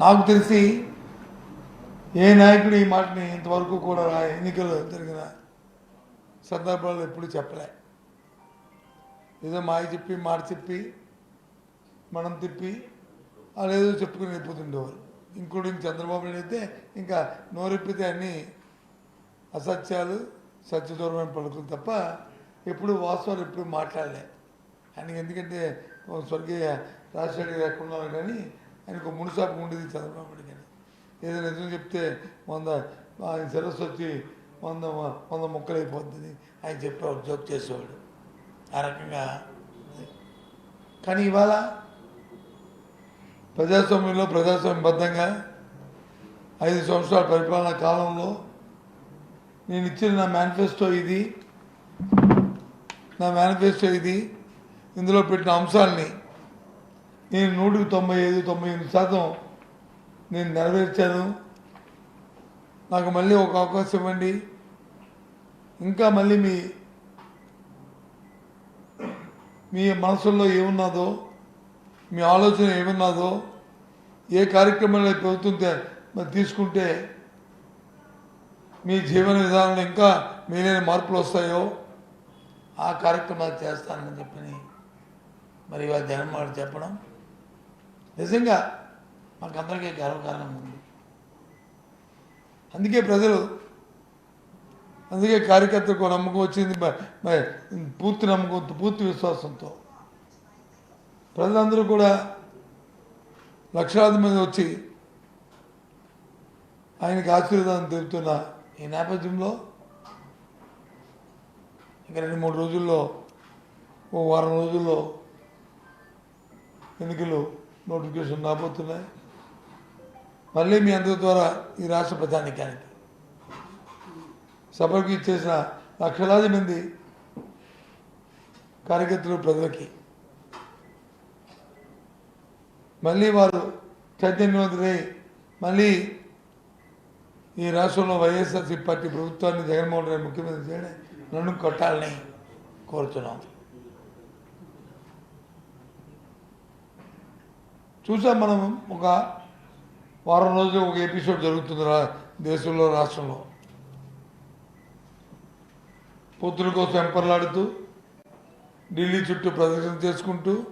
నాకు తెలిసి ఏ నాయకుడు ఈ మాటని ఇంతవరకు కూడా ఎన్నికలు జరిగిన సందర్భాలు ఎప్పుడూ చెప్పలే. ఏదో మాయ చెప్పి మాట చెప్పి మనం తిప్పి వాళ్ళు ఏదో చెప్పుకుని వెళ్ళిపోతుండేవారు. ఇంక్లూడింగ్ చంద్రబాబు నాయుడు అయితే ఇంకా నోరెప్పితే అన్నీ అసత్యాలు సత్యదూరమైన పలుకులు తప్ప ఎప్పుడు వాస్తవాలు ఎప్పుడు మాట్లాడలే. ఆయనకి ఎందుకంటే స్వర్గీయ రాజశేఖర లేకుండా కానీ ఆయనకు మునుసాపు ఉండేది చంద్రబాబు నాయుడు కానీ ఏదైనా నిజం చెప్తే వంద ఆయన శిరస్సు వచ్చి వంద వంద ముక్కలు ఆయన చెప్పేవాడు జోక్ చేసేవాడు. ఆ రకంగా. కానీ ఇవాళ ప్రజాస్వామ్యంలో ప్రజాస్వామ్యబద్ధంగా ఐదు సంవత్సరాల పరిపాలనా కాలంలో నేను ఇచ్చిన నా మేనిఫెస్టో ఇది నా మేనిఫెస్టో ఇది ఇందులో పెట్టిన అంశాలని నేను నూటికి తొంభై ఐదు తొంభై ఎనిమిది శాతం నేను నెరవేర్చాను. నాకు మళ్ళీ ఒక అవకాశం ఇవ్వండి. ఇంకా మళ్ళీ మీ మీ మనసుల్లో ఏమున్నదో మీ ఆలోచన ఏమున్నదో ఏ కార్యక్రమంలో ప్రభుత్వం మరి తీసుకుంటే మీ జీవన విధానంలో ఇంకా మేలైన మార్పులు వస్తాయో ఆ కార్యక్రమాలు చేస్తానని చెప్పని మరి ఇవాళ జగన్మోహన్ చెప్పడం నిజంగా మాకందరికీ గర్వకారణం ఉంది. అందుకే ప్రజలు అందుకే కార్యకర్తలకు నమ్మకం వచ్చింది పూర్తి నమ్మకంతో పూర్తి విశ్వాసంతో. ప్రజలందరూ కూడా లక్షలాది మంది వచ్చి ఆయనకి ఆశీర్వాదం తెలుపుతున్న ఈ నేపథ్యంలో ఇంకా రెండు మూడు రోజుల్లో ఓ వారం రోజుల్లో ఎన్నికలు నోటిఫికేషన్ రాబోతున్నాయి. మళ్ళీ మీ అందరి ద్వారా ఈ రాష్ట్ర ప్రధానికానికి సభకి ఇచ్చేసిన లక్షలాది మంది కార్యకర్తలు ప్రజలకి. మళ్ళీ వారు చైతన్యవంతులై మళ్ళీ ఈ రాష్ట్రంలో వైఎస్ఆర్సీ పార్టీ ప్రభుత్వాన్ని జగన్మోహన్ రెడ్డి ముఖ్యమంత్రి చేయడం నన్ను కొట్టాలని కోరుతున్నాం. చూసాం మనం ఒక వారం రోజులు ఒక ఎపిసోడ్ జరుగుతుంది రా దేశంలో రాష్ట్రంలో. పొత్తుల కోసం ఎంపర్లాడుతూ ఢిల్లీ చుట్టూ ప్రదర్శన చేసుకుంటూ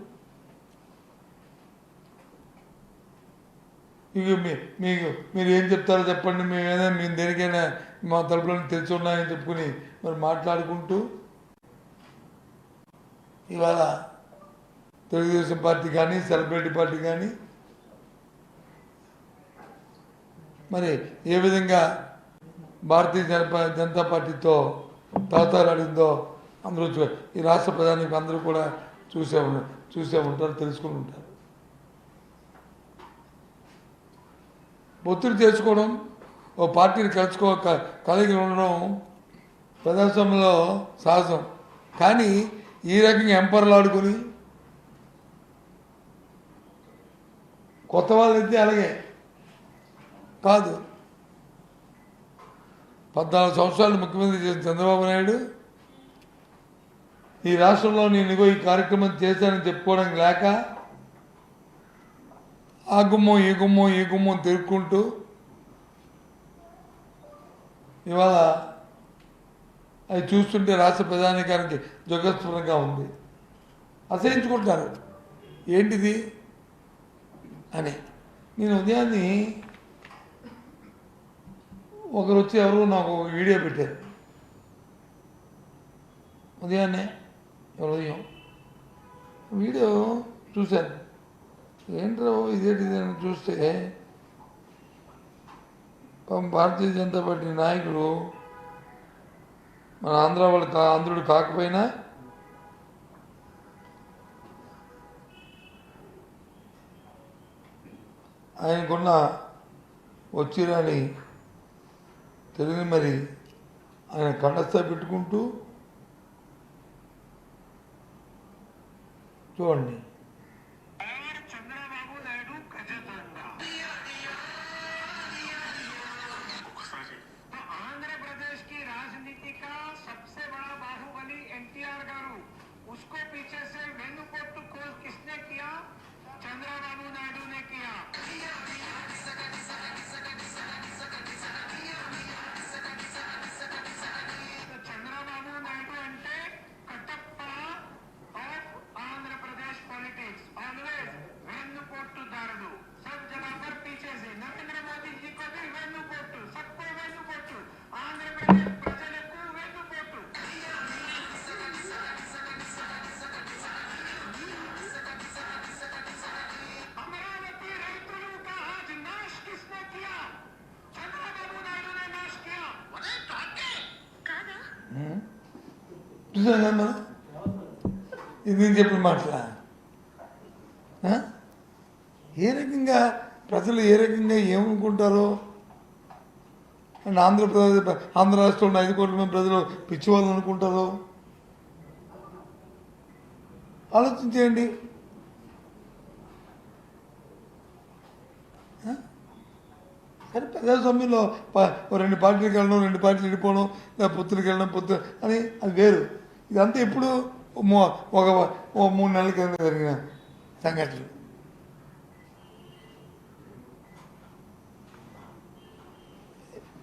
ఇవి మీ మీకు మీరు ఏం చెప్తారో చెప్పండి మేము ఏదైనా మేము దేనికైనా మా తలుపులను తెరిచి ఉన్నాయని చెప్పుకుని మరి మాట్లాడుకుంటూ ఇవాళ తెలుగుదేశం పార్టీ కానీ సెలబ్రిటీ పార్టీ కానీ. మరి ఏ విధంగా భారతీయ జనపా జనతా పార్టీతో తాతారాడిందో అందరూ చూ- ఈ రాష్ట్ర ప్రధానికి అందరూ కూడా చూసే చూసే ఉంటారు తెలుసుకుని ఉంటారు. ఒత్తిడి చేసుకోవడం ఓ పార్టీని కలుసుకో క- కలిగి ఉండడం ప్రదర్శనలో సాహసం కానీ ఈ రకంగా ఎంపర్లు ఆడుకొని కొత్త వాళ్ళైతే అలాగే. కాదు. పద్నాలుగు సంవత్సరాలు ముఖ్యమంత్రి చేసిన చంద్రబాబు నాయుడు ఈ రాష్ట్రంలో నేను ఇగో ఈ కార్యక్రమం చేశానని చెప్పుకోవడం లేక ఆ గుమ్మం ఈ గుమ్మం ఈ గుమ్మం తిరుక్కుంటూ ఇవాళ అది చూస్తుంటే రాష్ట్ర ప్రధానికానికి జగస్ఫురంగా ఉంది. అసహించుకుంటారు ఏంటిది? అని. నేను ఉదయాన్ని ఒకరు వచ్చి ఎవరు నాకు ఒక వీడియో పెట్టారు. ఉదయాన్నే ఉదయం. వీడియో చూశాను. ఏంట్రా ఇదేంటి ఇదేంటి చూస్తే? భారతీయ జనతా పార్టీ నాయకుడు మన ఆంధ్ర వాళ్ళు కా ఆంధ్రుడు కాకపోయినా ఆయనకున్న వచ్చిరాని తెలియని మరి ఆయన కండస్థ పెట్టుకుంటూ చూడండి. చూసాం మనం ఇది నేను చెప్పిన మాటలా? ఏ రకంగా ప్రజలు ఏ రకంగా ఏమనుకుంటారో? అండ్ ఆంధ్రప్రదేశ్ ఆంధ్ర రాష్ట్రంలో ఐదు కోట్ల మంది ప్రజలు పిచ్చి వాళ్ళు అనుకుంటారో? ఆలోచించేయండి. ఆ? కానీ ప్రజాస్వామ్యంలో రెండు పార్టీలకు వెళ్ళడం రెండు పార్టీలు వెళ్ళిపోవడం లేదా పొత్తులకు వెళ్ళడం పొత్తు అని అది వేరు. ఇదంతా ఎప్పుడు ఒక మూడు నెలల కింద జరిగిన సంఘటనలు.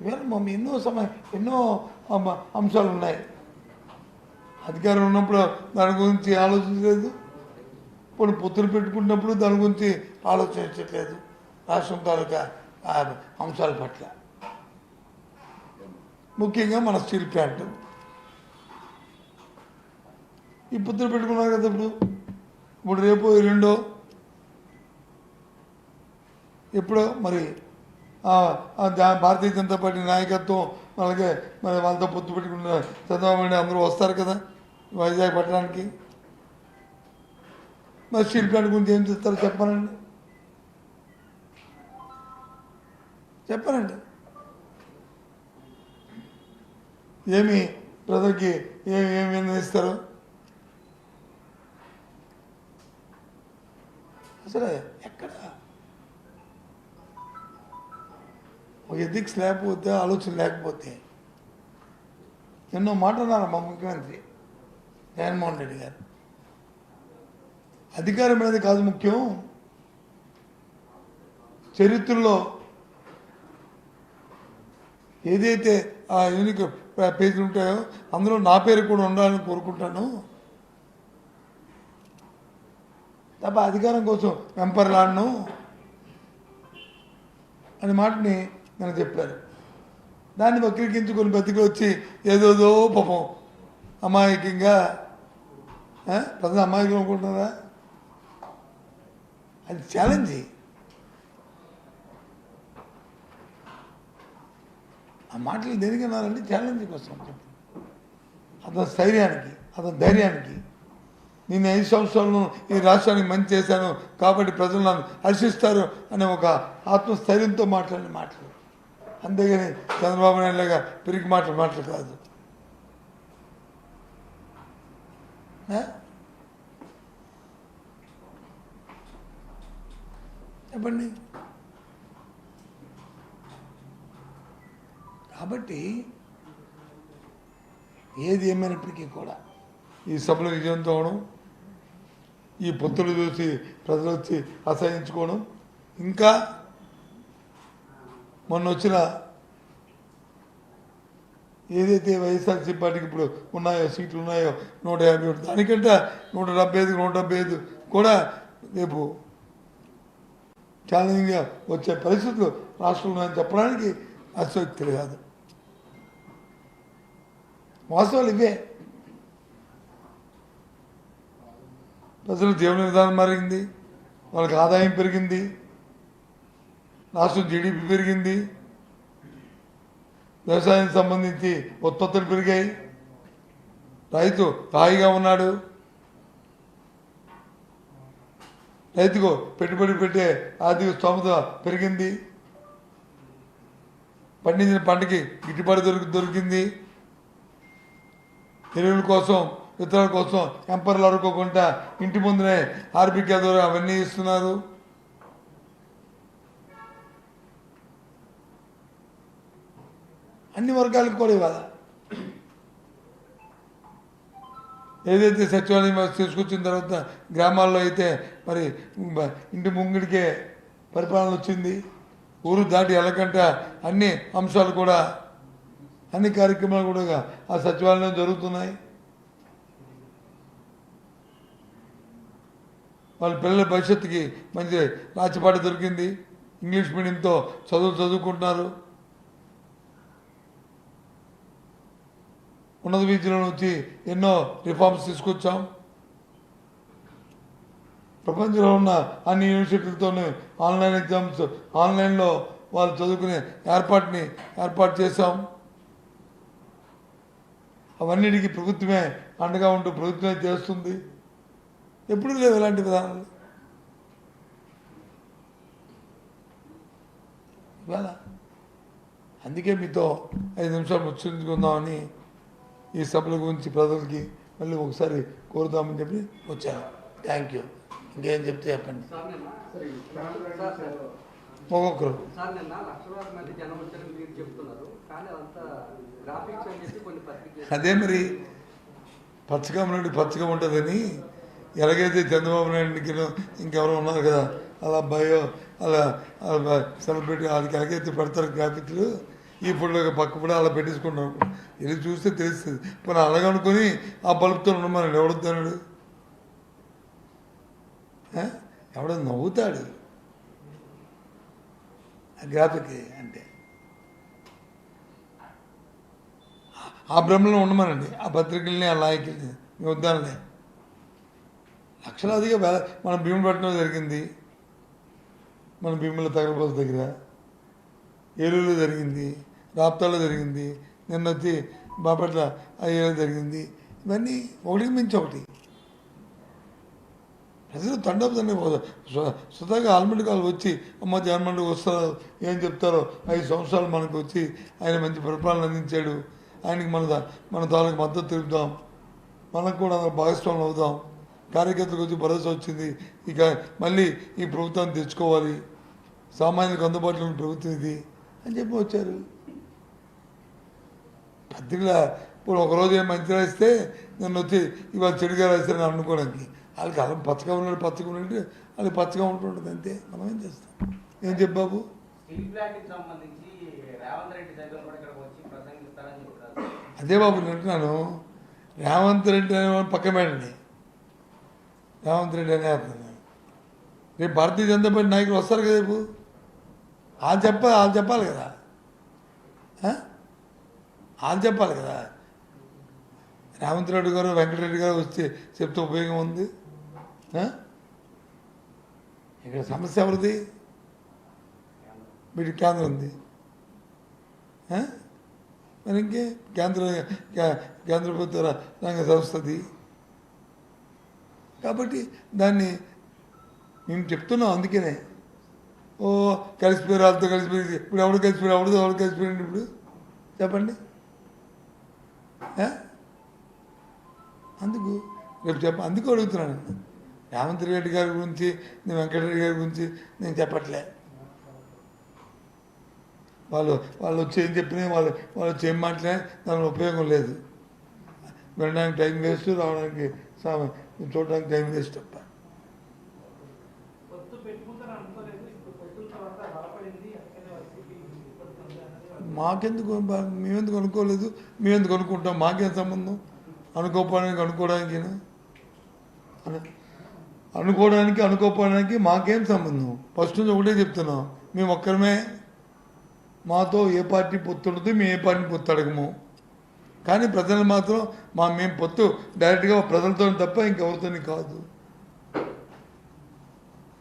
వేరే ఎన్నో సమయం ఎన్నో అంశాలు ఉన్నాయి. అధికారం ఉన్నప్పుడు దాని గురించి ఆలోచించలేదు. ఇప్పుడు పొత్తులు పెట్టుకున్నప్పుడు దాని గురించి ఆలోచించట్లేదు. రాష్ట్రం తాలూకా అంశాల పట్ల. ముఖ్యంగా మన స్టీల్ ప్లాంట్. ఈ పొత్తులు పెట్టుకున్నారు కదా ఇప్పుడు? ఇప్పుడు రేపు రెండో? ఎప్పుడో? మరి ఆ, భారతీయ జనతా పార్టీ నాయకత్వం అలాగే మరి వాళ్ళతో పొత్తు పెట్టుకున్న చంద్రబాబు నాయుడు అందరూ వస్తారు కదా వైజాగ్ పట్టణానికి? మరి స్టీల్ ప్లాంట్ గురించి ఏం చేస్తారో? చెప్పానండి. చెప్పానండి. ఏమి? ప్రజలకి ఏమి ఏమి నిర్ణయిస్తారు అసలు ఎక్కడ? ఒక ఎథిక్స్ లేకపోతే ఆలోచన లేకపోతే. ఎన్నో మాట్లాడారు మా ముఖ్యమంత్రి జగన్మోహన్ రెడ్డి గారు. అధికారం అనేది కాదు ముఖ్యం. చరిత్రలో ఏదైతే ఆ యూనిక్ పేజీలు ఉంటాయో అందులో నా పేరు కూడా ఉండాలని కోరుకుంటాను. తప్ప అధికారం కోసం వెంపర్లాడను అనే మాటని నేను చెప్పారు. దాన్ని వక్రీకరించుకొని బతికి వచ్చి ఏదోదో పాపం అమాయకంగా ప్రజలు అమాయకం అనుకుంటున్నారా? అది ఛాలెంజ్ ఆ మాటలు దేనికి అన్నారంటే ఛాలెంజ్ కోసం అతని స్థైర్యానికి అతని ధైర్యానికి నేను ఐదు సంవత్సరాలను ఈ రాష్ట్రానికి మంచి చేశాను. కాబట్టి ప్రజలు నన్ను హర్షిస్తారు అనే ఒక ఆత్మస్థైర్యంతో మాట్లాడిన మాటలు. అంతేగాని చంద్రబాబు నాయుడు లాగా పిరికి మాటలు మాటలు కాదు. చెప్పండి. కాబట్టి ఏది ఏమైనప్పటికీ కూడా ఈ సభలో విజయంతో అవడం ఈ పొత్తులు చూసి ప్రజలు వచ్చి అసహించుకోవడం. ఇంకా మొన్న వచ్చిన ఏదైతే వైఎస్ఆర్సీ పార్టీకి ఇప్పుడు ఉన్నాయో సీట్లు ఉన్నాయో నూట యాభై ఒకటి దానికంటే నూట డెబ్బై ఐదు నూట డెబ్బై ఐదు కూడా రేపు ఛాలెంజింగ్గా వచ్చే పరిస్థితులు రాష్ట్రంలో ఉన్నాయని చెప్పడానికి అసక్తి కాదు వాస్తవాలు ఇవే. ప్రజల జీవన విధానం మారింది వాళ్ళకి ఆదాయం పెరిగింది రాష్ట్రం జీడిపి పెరిగింది వ్యవసాయానికి సంబంధించి ఉత్పత్తులు పెరిగాయి. రైతు హాయిగా ఉన్నాడు. రైతుకు పెట్టుబడి పెట్టే ఆర్థిక స్తోమత పెరిగింది. పండించిన పంటకి గిట్టుబాటు దొరికి దొరికింది. ఎరువుల కోసం విత్తనాల కోసం ఎంపర్లు అడుకోకుండా ఇంటి ముందునే ఆర్బిక ద్వారా అవన్నీ ఇస్తున్నారు. అన్ని వర్గాలకు కూడా ఇవ్వాలి? ఏదైతే సచివాలయం తీసుకొచ్చిన తర్వాత గ్రామాల్లో అయితే మరి ఇంటి ముంగిడికే పరిపాలన వచ్చింది. ఊరు దాటి వెళ్ళకంట అన్ని అంశాలు కూడా అన్ని కార్యక్రమాలు కూడా ఆ సచివాలయం జరుగుతున్నాయి. వాళ్ళ పిల్లల భవిష్యత్తుకి మంచి రాచిపాట దొరికింది. ఇంగ్లీష్ మీడియంతో చదువు చదువుకుంటున్నారు. ఉన్నత విద్యలో నుంచి ఎన్నో రిఫార్మ్స్ తీసుకొచ్చాం. ప్రపంచంలో ఉన్న అన్ని యూనివర్సిటీలతోనే ఆన్లైన్ ఎగ్జామ్స్ ఆన్లైన్లో వాళ్ళు చదువుకునే ఏర్పాటుని ఏర్పాటు చేశాం. అవన్నిటికీ ప్రభుత్వమే అండగా ఉంటూ ప్రభుత్వమే చేస్తుంది. ఎప్పుడు లేవు ఇలాంటి విధానాలు ఇవాళ అందుకే మీతో ఐదు నిమిషాలు ముచ్చరించుకుందామని ఈ సభల గురించి ప్రజలకి మళ్ళీ ఒకసారి కోరుదామని చెప్పి వచ్చాను. థ్యాంక్ యూ ఇంకేం చెప్తే చెప్పండి. ఒక్కొక్కరు. అదే మరి పచ్చగా నుండి పచ్చగా ఉంటుందని ఎలాగైతే చంద్రబాబు నాయుడికి ఇంకెవరో ఉన్నారు కదా అలా భయో అలా సెలబ్రిటీ వాళ్ళకి ఎలాగైతే పెడతారు గ్రాఫిక్లు ఈ ఫోటో పక్క కూడా అలా పెట్టించుకుంటాం ఇది చూస్తే తెలుస్తుంది. మనం అలాగనుకొని ఆ బల్బుతో ఉండమని ఎవడుతున్నాడు ఎవడో నవ్వుతాడు. ఆ గ్రాఫిక్ అంటే. ఆ భ్రమలో ఉండమనండి. ఆ పత్రికల్ని ఆ లాయకుల్ని మీ వద్దానులే. లక్షలాదిగా వేల మన భీమపట్నం జరిగింది. మన భీముల తగలబోస దగ్గర. ఏలూరులో జరిగింది. రాప్తాలో జరిగింది. నిన్న వచ్చి బాపట్ల అయ్యేలో జరిగింది. ఇవన్నీ ఒకటికి మించి ఒకటి. ప్రజలు తండపు తండ్రి స్వతహాగా ఆల్మండ్ కాలు వచ్చి అమ్మ జగన్మండి వస్తారు ఏం చెప్తారో ఐదు సంవత్సరాలు మనకు వచ్చి ఆయన మంచి పరిపాలన అందించాడు. ఆయనకి మన మన తాలూకు మద్దతు తెలుపుదాం. మనకు కూడా అందులో భాగస్వాములు అవుదాం. కార్యకర్తలకు వచ్చి భరోసా వచ్చింది. ఇక మళ్ళీ ఈ ప్రభుత్వాన్ని తెచ్చుకోవాలి. సామాన్యులకు అందుబాటులో ఉన్న ప్రభుత్వం ఇది అని చెప్పి వచ్చారు. పత్రికల ఇప్పుడు ఒకరోజు ఏం మంచి రాస్తే నన్ను వచ్చి ఇవాళ చెడుగా రాస్తారని అనుకోవడానికి వాళ్ళకి అలా పచ్చగా ఉన్నాడు పచ్చగా ఉన్నాడు అది పచ్చగా ఉంటుంటుంది అంతే. మనం ఏం చేస్తాం? ఏం చెప్తారు అదే బాబు నేను అంటున్నాను. రేవంత్ రెడ్డి అనేవాడు పక్క పెట్టండి రేవంత్ రెడ్డి అనే అతను రేపు భారతీయ జనతా పార్టీ నాయకులు వస్తారు కదా రేపు. వాళ్ళు చెప్పాలి వాళ్ళు చెప్పాలి కదా. వాళ్ళు చెప్పాలి కదా. రేవంత్ రెడ్డి గారు వెంకటరెడ్డి గారు వచ్చి చెప్తే ఉపయోగం ఉంది? ఇక్కడ సమస్య ఎవరిది? మీకు కేంద్రం ఉంది. మరి ఇంకే కేంద్ర కే- కేంద్ర ప్రభుత్వ రంగ సంస్థది. కాబట్టి దాన్ని మేము చెప్తున్నాం అందుకనే. ఓ కలిసిపోయారు వాళ్ళతో కలిసిపోయి ఇప్పుడు ఎవడు కలిసిపోయారు ఎవడు ఎవడు కలిసిపోయాడు ఇప్పుడు? చెప్పండి. అందుకు రేపు చెప్ప అందుకు అడుగుతున్నాను. రేవంత్ రెడ్డి గారి గురించి నేను వెంకటరెడ్డి గారి గురించి నేను చెప్పట్లే. వాళ్ళు వాళ్ళు వచ్చి ఏం చెప్పినా వాళ్ళు వాళ్ళు వచ్చి ఏం మాట్లాడినా దాని ఉపయోగం లేదు. వినడానికి టైం వేస్ట్ రావడానికి సా- చూడడానికి టైం వేస్ట్ అనేది మాకెందుకు మేమెందుకు అనుకోలేదు? మేమెందుకు అనుకుంటాం? మాకేం సంబంధం? అనుకోపోవడానికి అనుకోవడానికి అను- అనుకోవడానికి అనుకోపోవడానికి మాకేం సంబంధం? ఫస్ట్ నుంచి ఒకటే చెప్తున్నాం. మేము ఒక్కరమే మాతో ఏ పార్టీ పొత్తు ఉండదు మేము ఏ పార్టీ పొత్తు అడగము. కానీ ప్రజలు మాత్రం మా మేము పొత్తు డైరెక్ట్గా ప్రజలతో తప్ప ఇంకెవరితో కాదు.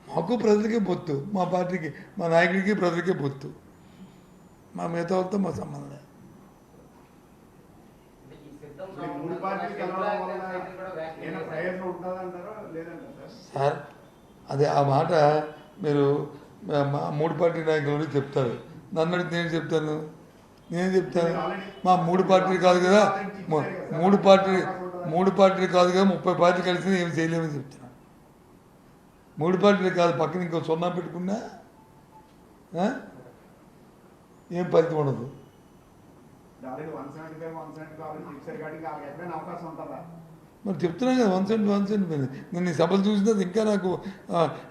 మాకు ప్రజలకే పొత్తు మా పార్టీకి మా నాయకుడికి ప్రజలకే పొత్తు. మా మిగతా వాళ్ళతో మా సంబంధం సార్? అదే ఆ మాట మీరు మూడు పార్టీ నాయకులు చెప్తారు. నన్ను అడిగితే నేను చెప్తాను. నేను చెప్తాను మా మూడు పార్టీలు కాదు కదా. మూడు పార్టీ మూడు పార్టీలు కాదు కదా ముప్పై పార్టీలు కలిసి ఏమి చేయలేమని చెప్తున్నాను మూడు పార్టీలు కాదు పక్కన ఇంకో సున్నా పెట్టుకున్నా ఏం ఫలితం ఉండదు. One seventy five one seventy అవకాశం ఉంటుందా? మరి చెప్తున్నాను కదా వన్ సెంట్ వన్ సెంట్ మీద నేను ఈ సభలు చూసినా ఇంకా నాకు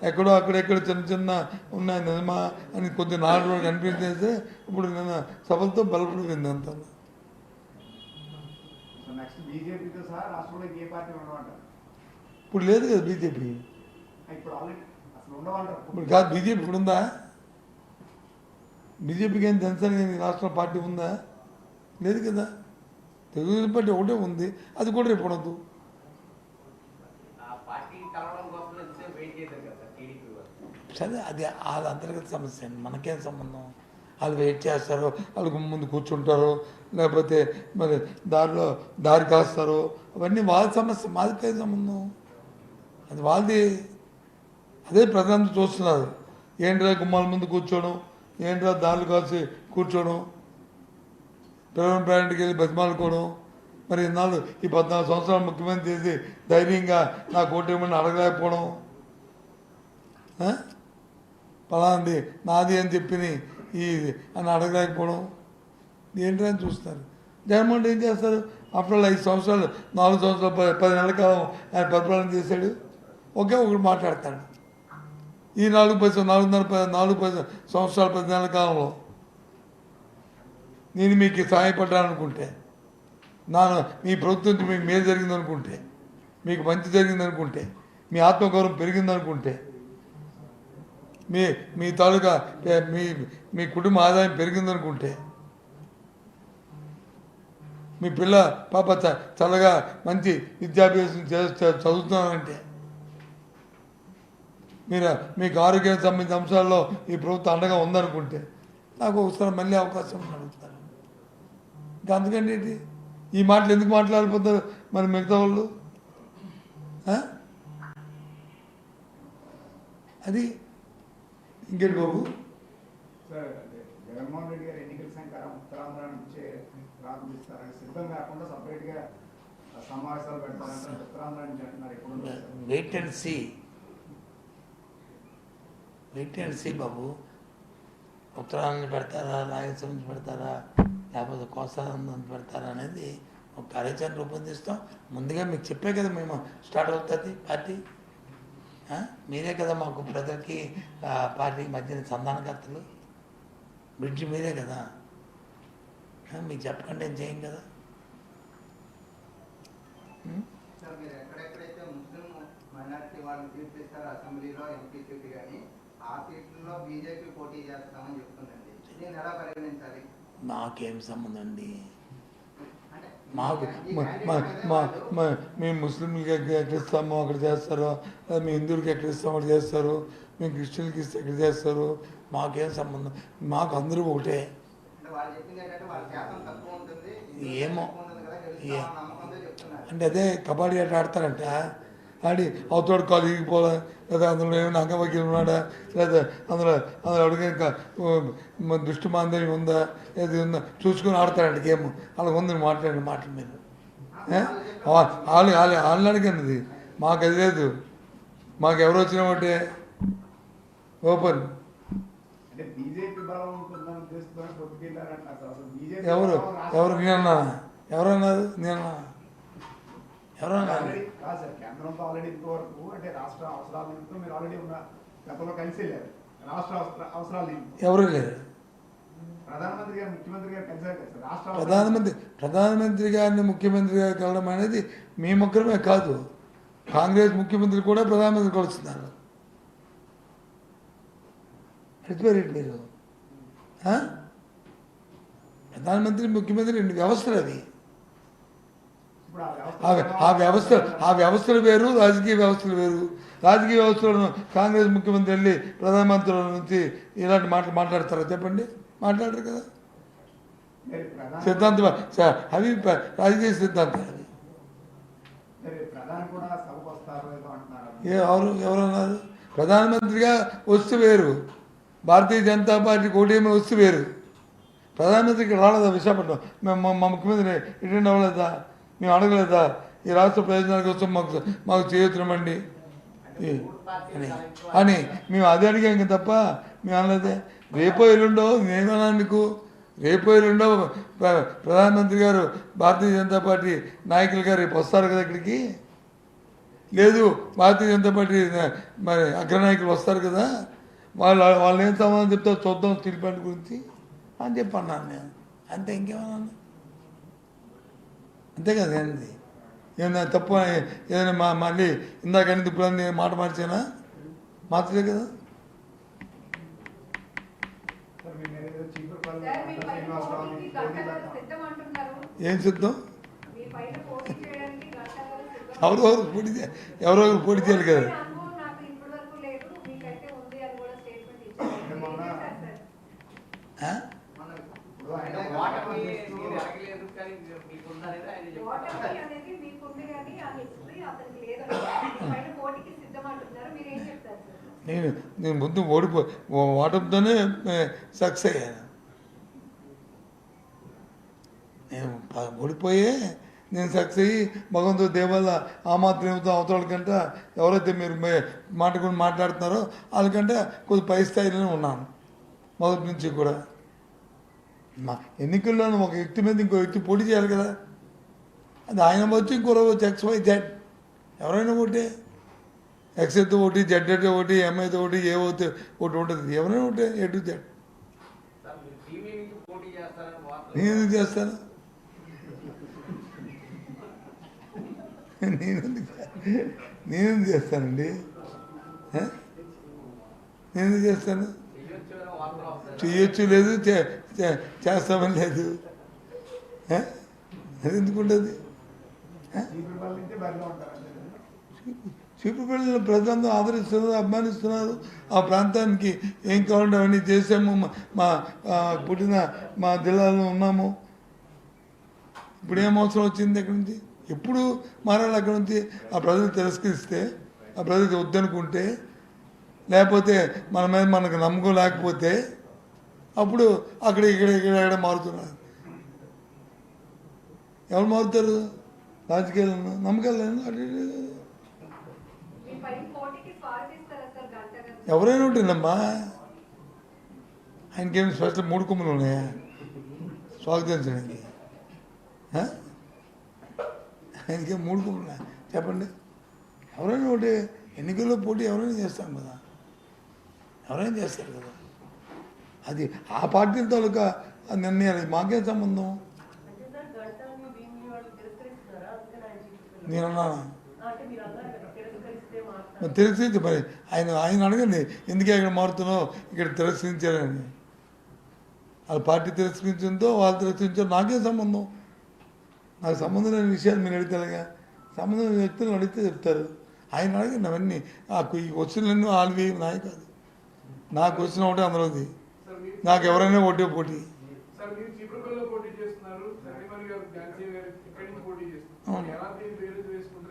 ఎక్కడో అక్కడెక్కడ చిన్న చిన్న ఉన్నాయి నిజమా అని కొద్ది నాలుగు రోజులు అనిపించేస్తే ఇప్పుడు నేను సభలతో బలపడిపోయింది అంతా. ఇప్పుడు లేదు కదా బీజేపీ ఇప్పుడు కాదు బీజేపీ ఇప్పుడు ఉందా? బీజేపీకి ఏం జనసేన కానీ రాష్ట్ర పార్టీ ఉందా? లేదు కదా. తెలుగుదేశం పార్టీ ఒకటే ఉంది. అది కూడా రేపు ఉండదు ఆ పార్టీ కలవడం కోసం ఎంతసేపు వెయిట్ చేశారు కదా సరే అది వాళ్ళ అంతర్గత సమస్య అండి. మనకేం సంబంధం? వాళ్ళు వెయిట్ చేస్తారు వాళ్ళు గుమ్మ ముందు కూర్చుంటారు లేకపోతే మరి దారిలో దారి కాస్తారు. అవన్నీ వాళ్ళ సమస్య మాదికేం సంబంధం? అది వాళ్ళది. అదే ప్రజలంతా చూస్తున్నారు. ఏంట్రా గుమ్మాల ముందు కూర్చోవడం? ఏంట్రా దారులు కాసి కూర్చోవడం? ప్రైవేట్ ప్రయాణికి వెళ్ళి బతిమాలుకోవడం? మరి ఇన్నాళ్ళు ఈ పద్నాలుగు సంవత్సరాలు ముఖ్యమంత్రి చేసి ధైర్యంగా నా కోటేమని అడగలేకపోవడం. పలాంది నాది అని చెప్పి ఈ అని అడగలేకపోవడం. ఏంటి అని చూస్తారు. జగన్మోహన్ ఏం చేస్తారు? ఆఫ్టర్ ఆల్ ఐదు సంవత్సరాలు నాలుగు సంవత్సరాలు పది నెలల కాలం ఆయన పరిపాలన చేశాడు. ఒకే ఒకడు మాట్లాడతాడు. ఈ నాలుగు పది నాలుగున్నర పది నాలుగు పది సంవత్సరాల పది నెలల కాలంలో నేను మీకు సహాయపడ్డాననుకుంటే నాను మీ ప్రభుత్వం మీకు మేలు జరిగిందనుకుంటే మీకు మంచి జరిగిందనుకుంటే మీ ఆత్మగౌరవం పెరిగిందనుకుంటే మీ మీ తాలూకా మీ మీ కుటుంబ ఆదాయం పెరిగిందనుకుంటే మీ పిల్ల పాప చ- చల్లగా మంచి విద్యాభ్యాసం చేస్తే చదువుతున్నానంటే మీరు మీకు ఆరోగ్యానికి సంబంధించిన అంశాల్లో ఈ ప్రభుత్వం అండగా ఉందనుకుంటే నాకు ఒకసారి మళ్ళీ అవకాశం అడుగుతారు ఇంకా అందుకండి ఏంటి? ఈ మాటలు ఎందుకు మాట్లాడిపోతారు మరి మిగతా వాళ్ళు? అది ఇంకేంటి బాబు జగన్మోహన్ రెడ్డి గారు ఎన్నికల సంకారం ఉత్తరాంధ్ర నుంచే ప్రారంభిస్తారని సిద్ధం కాకుండా సపరేట్గా సమావేశాలు పెడతారంటే ఉత్తరాంధ్ర నుంచి అంటున్నారు ఎప్పుడు? Wait and see wait and see Babu Uttarandhra పెడతారా రాయలసీమ నుంచి పెడతారా లేకపోతే కోస్తాంధ్ర నుంచి పెడతారా అనేది ఒక కార్యాచరణ రూపొందిస్తాం ముందుగా మీకు చెప్పే కదా మేము స్టార్ట్ అవుతుంది పార్టీ? మీరే కదా మాకు ప్రజలకి ఆ, పార్టీకి మధ్యన సంధానకర్తలు. బ్రిడ్జ్ మీరే కదా. మీకు చెప్పకుండా ఏం చేయం కదా. నాకేం సంబంధం అండి? మాకు మా- మేము ముస్లింలకి ఎక్కడ ఇస్తామో అక్కడ చేస్తారు మీ హిందువులకి ఎక్కడ ఇస్తామో అక్కడ చేస్తారు మేము క్రిస్టియన్కి ఇస్తే ఎక్కడ చేస్తారు మాకేం సంబంధం మాకు అందరూ ఒకటే. ఏమో. అంటే అదే కబడ్డీ ఆట ఆడతారంట. ఆడి అవతోడు కాలు ఇరిగిపోలే లేదా అందులో ఏమైనా అంగవైకల్యం ఉన్నాడా లేదా అందులో అందులో అడిగే దృష్టి మాంద్యం ఉందా ఏది ఉందా చూసుకొని ఆడతారంట గేమ్ అలా ఉంది మాట్లాడండి మాటల మీద వాళ్ళు వాళ్ళు వాళ్ళు అడిగినది మాకు అది లేదు మాకు ఎవరు వచ్చినా ఒకటే ఓపెన్ ఎవరు ఎవరు నేనన్నా ఎవరన్నారు నేనన్నా ఎవరన్నారు ఆల్రెడీ కాదు సార్ కేంద్రంతో ఆల్రెడీ ఇంతవరకు అంటే రాష్ట్ర అవసరాల నిమిత్తం మీరు ఆల్రెడీ ఉన్న గతంలో కలిసి వెళ్ళారు. రాష్ట్ర అవసర- అవసరాల నిమిత్తం. ఎవరు లేరు? ప్రధానమంత్రి గారు ముఖ్యమంత్రి గారు కలిసారు కదా సార్. రాష్ట్ర ప్రధానమంత్రి ప్రధానమంత్రి గారిని ముఖ్యమంత్రి గారు కలవడం అనేది మీ ముగ్గురమే కాదు. కాంగ్రెస్ ముఖ్యమంత్రి కూడా ప్రధానమంత్రి కలుస్తున్నారు. మర్చిపోయారు మీరు? ప్రధానమంత్రి ముఖ్యమంత్రి రెండు వ్యవస్థలు అవి. ఇప్పుడు ఆ వ్యవస్థ ఆ వ్య- ఆ వ్యవస్థ ఆ వ్యవస్థలు వేరు రాజకీయ వ్యవస్థలు వేరు. రాజకీయ వ్యవస్థలను కాంగ్రెస్ ముఖ్యమంత్రి వెళ్ళి ప్రధానమంత్రి నుంచి ఇలాంటి మాటలు మాట్లాడతారా చెప్పండి? మాట్లాడరు కదా. సిద్ధాంతం అవి రాజకీయ సిద్ధాంతాలు అవి ఎవరు ఎవరన్నారు? ప్రధానమంత్రిగా వస్తు వేరు. భారతీయ జనతా పార్టీ కూటమి వస్తు వేరు. ప్రధానమంత్రికి రాలేదా విశాఖపట్నం? మేము మా ముఖ్యమంత్రి అటెండ్ అవ్వలేదా? మేము అడగలేదా ఈ రాష్ట్ర ప్రయోజనాల కోసం మాకు మాకు చేయుతున్నామండి అని. మేము అదే అడిగాం కదా తప్ప మేము అనలేదే. రేపో ఎల్లుండో నేనేమన్నా నీకు రేపో ఎల్లుండో ప్ర- ప్రధానమంత్రి గారు భారతీయ జనతా పార్టీ నాయకులు గారు రేపు వస్తారు కదా ఇక్కడికి? లేదు భారతీయ జనతా పార్టీ మరి అగ్రనాయకులు వస్తారు కదా? వాళ్ళు వాళ్ళు ఏం సమాధానం చెప్తారు చూద్దాం స్టీల్ ప్లాంట్ గురించి అని చెప్పి అన్నాను నేను. అంతే ఇంకేమన్నా? అంతే కదా ఏంది? ఏమన్నా తప్పు ఏదైనా మా మళ్ళీ ఇందాక అనేది ఇప్పుడు అన్ని మాట మార్చానా? మార్చలే కదా? ఏం సిద్ధం? పోటీ సిద్ధం. ఎవరో ఒకరు పోటీ చే- ఎవరో ఒకరు పోటీ చేయాలి కదా. కానీ మీకు ఉందనేది ఆయన ఓటమి చెప్తున్నారు అనేది మీకుంది కానీ ఆ హిస్టరీ అతనికి లేదు. మీ పైన పోటీకి సిద్ధం అంటున్నారు మీరు ఏం చెప్తారు సార్? నేను నేను ముందు ఓడిపో ఓటమితోనే సక్సెస్ అయ్యాను. నేను ఓడిపోయే నేను సక్సెస్ అయ్యి భగవంతుడు దేవల్ల ఆ మాత్రం ఏమితో అవతల కంటే ఎవరైతే మీరు మాట కూడా మాట్లాడుతున్నారో వాళ్ళకంటే కొద్ది పై స్థాయిలోనే ఉన్నాను. మొదటి నుంచి కూడా. మా ఎన్నికల్లో ఒక వ్యక్తి మీద ఇంకో వ్యక్తి పోటీ చేయాలి కదా. అది ఆయన వచ్చి ఇంకో వచ్చి ఎక్స్ వై జెడ్ ఎవరైనా ఒకటే ఎక్స్ అయితే ఒకటి జెడ్ అయితే ఒకటి ఎం అయితే ఒకటి ఏ అయితే ఒకటి ఉంటుంది. ఎవరైనా ఒకటే ఏ టు జెడ్ నేను ఎందుకు చేస్తాను? నేను నేను చేస్తానండి? నేను చేస్తాను? చేయొచ్చు లేదు చేస్తామని లేదు. అది ఎందుకు ఉంటుంది చీపురుపల్లి ప్రజలందరూ ఆదరిస్తున్నారు అభిమానిస్తున్నారు. ఆ ప్రాంతానికి ఏం కావాలంటే అవన్నీ చేసాము. మా- పుట్టిన మా జిల్లాలో ఉన్నాము. ఇప్పుడు ఏం అవసరం వచ్చింది అక్కడి నుంచి? ఎప్పుడు మారాలి అక్కడి నుంచి? ఆ ప్రజలు తిరస్కరిస్తే ఆ ప్రజలు వద్దనుకుంటే లేకపోతే మన మీద మనకు నమ్మకం లేకపోతే అప్పుడు అక్కడ ఇక్కడ ఇక్కడ ఇక్కడ మారుతున్నారు. ఎవరు మారుతారు? రాజకీయాలు నమ్మకాలు లేదు. అటు ఇటు. ఎవరైనా ఉంటుందమ్మా? ఆయనకేమి స్పెషల్ మూడు కుమ్మలు ఉన్నాయా? స్వాగతించడానికి ఆయనకేం మూడు కుమ్మలు చెప్పండి. ఎవరైనా ఒకటి ఎన్నికల్లో పోటీ ఎవరైనా చేస్తాం కదా. ఎవరైనా చేస్తారు కదా. అది ఆ పార్టీల తాలూకా నిర్ణయాలు మాకేం సంబంధం? అంటే సార్ గంటని దీన్ని వాళ్ళు తిరస్కరిస్తున్నారా? అందుకని ఆయన చెప్తున్నారు నేను అన్నాను అంటే మీరు అన్నారు కదా తిరస్కరిస్తే మాట్లాడారు మరి తిరస్కరించి మరి ఆయన ఆయన అడగండి ఎందుకే ఇక్కడ మారుతున్నావు? ఇక్కడ తిరస్కరించారని. వాళ్ళ పార్టీ తిరస్కరించిందో వాళ్ళు తిరస్కరించారో నాకేం సంబంధం? నాకు సంబంధం లేని విషయాలు మీరు అడిగితేగా సంబంధం లేని వ్యక్తులను అడిగితే చెప్తారు. ఆయన అడగండి అవన్నీ. ఆ క్వశ్చన్లన్నీ వాళ్ళవి నాయ కాదు. నా క్వశ్చన్ ఒకటే అందులోది. నాకు ఎవరైనా ఒకటే పోటీ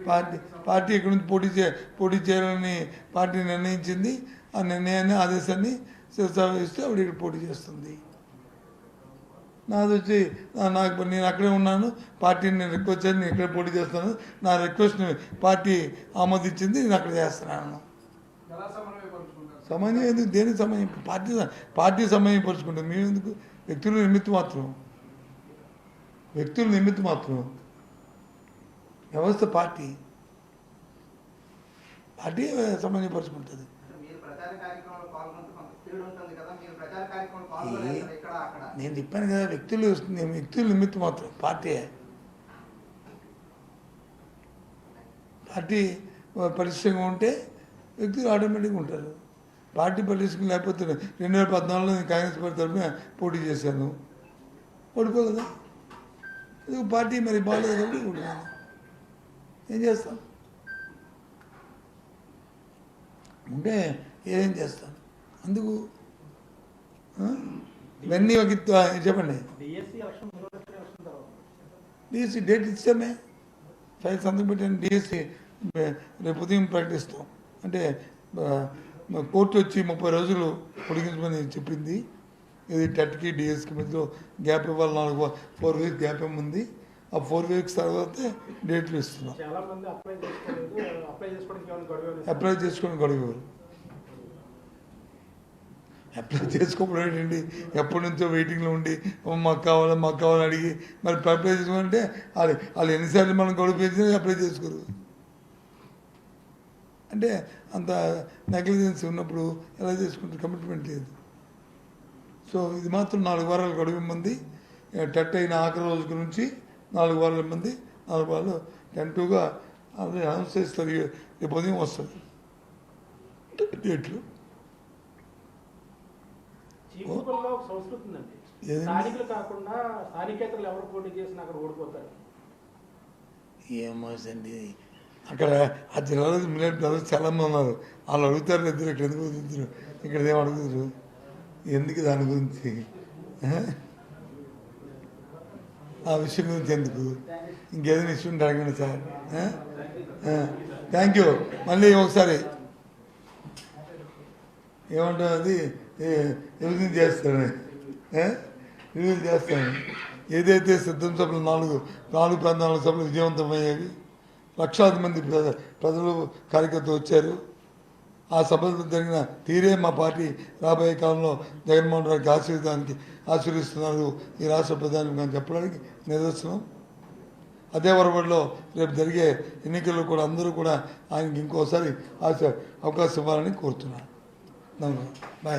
పార్టీ పార్టీ ఇక్కడి నుంచి పోటీ చే పోటీ చేయాలని పార్టీ నిర్ణయించింది. ఆ నిర్ణయాన్ని ఆదేశాన్ని శిరసావహిస్తే ఆవిడ ఇక్కడ పోటీ చేస్తుంది. నాది వచ్చి నాకు నేను అక్కడే ఉన్నాను. పార్టీని నేను రిక్వెస్ట్ చేసి నేను ఇక్కడే పోటీ చేస్తాను నా రిక్వెస్ట్ని పార్టీ ఆమోదించింది నేను అక్కడ చేస్తున్నాను. సమయం ఎందుకు? దేనికి సమయం? పార్టీ పార్టీ సమయం పరుచుకుంటుంది మేము ఎందుకు? వ్యక్తుల నిమిత్తం మాత్రం. వ్యక్తుల నిమిత్తం మాత్రం. వ్యవస్థ పార్టీ. పార్టీ సమన్వయపరుచుకుంటుంది నేను చెప్పాను కదా వ్యక్తులు వ్యక్తుల నిమిత్తం మాత్రం పార్టీ. పార్టీ పటిష్టంగా ఉంటే వ్యక్తులు ఆటోమేటిక్గా ఉంటారు. పార్టీ పటిష్టంగా లేకపోతే రెండు వేల పద్నాలుగులో నేను కాంగ్రెస్ పార్టీ తరఫున పోటీ చేశాను. ఓడిపోలేదా ఇది పార్టీ మరి బాగాలేదు కాబట్టి ఓడిపోయాను ఏం చేస్తాం? ఉంటే ఏం చేస్తాను అందుకు? ఇవన్నీ ఒక చెప్పండి. డిఎస్సి తర్వాత. డిఎస్సి డేట్ ఇచ్చామే? ఫైల్ సంతకం పెట్టాను. డిఎస్సి రేపు ఉదయం ప్రకటిస్తాం. అంటే కోర్టు వచ్చి ముప్పై రోజులు పొడిగించమని చెప్పింది. ఇది టెట్కి డిఎస్కి మధ్యలో గ్యాప్ ఇవ్వాలి నాలుగు ఫోర్ వీక్స్ గ్యాప్ ఉంది ఆ ఫోర్ వీక్స్ తర్వాత డేట్లు ఇస్తున్నాం. అప్లై గడువు చేసుకొని గడువు అప్లై చేసుకోవడం ఏంటండి? ఎప్పటి నుంచో వెయిటింగ్లో ఉండి "ఓ, మాకు కావాలి మాకు కావాలని అడిగి మరి అప్లై చేసుకోవాలంటే వాళ్ళు వాళ్ళు ఎన్నిసార్లు మనం గడువు అప్లై చేసుకోరు. అంటే అంత నెగ్లిజెన్స్ ఉన్నప్పుడు ఎలా చేసుకుంటారు? కమిట్మెంట్ లేదు. సో ఇది మాత్రం నాలుగు వారాలు గడువు ఇమ్మంది. టెట్ అయిన ఆఖరి రోజు నుంచి నాలుగు వారాల మంది నాలుగు వారాలు టెంటుగా అది అనౌన్స్ చేస్తారు. రేపు ఉదయం వస్తుంది డేట్లు? స్థానికులు కాకుండా ఎవరు పోటీ చేసినా అక్కడ ఓడిపోతారు. ఏమోసండి అక్కడ ఆ జిల్లాలో మిలియన్ బ్రదర్స్ చాలా మంది ఉన్నారు. వాళ్ళు అడుగుతారు ఇద్దరు ఇక్కడ ఎందుకు అడుగుతారు ఇక్కడ ఏం అడుగుతారు? ఎందుకు దాని గురించి? ఆ? విషయం గురించి ఎందుకు? ఇంకేదైనా ఇష్యూ ఉంటే అడగండి సార్. థ్యాంక్ యూ మళ్ళీ ఒకసారి. ఏమంటారు అది? రివిజన్ చేస్తాను. రివిజన్ చేస్తాను. ఏదైతే సిద్ధం సభలు నాలుగు నాలుగు ప్రాంతాల సభలు విజయవంతమయ్యేవి లక్షలాది మంది ప్రజ- ప్రజలు కార్యకర్తలు వచ్చారు. ఆ సభలో జరిగిన తీరే మా పార్టీ రాబోయే కాలంలో జగన్మోహన్ రెడ్డికి ఆశీర్వాదానికి ఆశీర్వదిస్తున్నారు ఈ రాష్ట్ర ప్రధాని చెప్పడానికి నిదర్శనం అదే వరబడిలో రేపు జరిగే ఎన్నికల్లో కూడా అందరూ కూడా ఆయనకి ఇంకోసారి ఆశ అవకాశం ఇవ్వాలని కోరుతున్నాను. నమస్కారం బాయ్.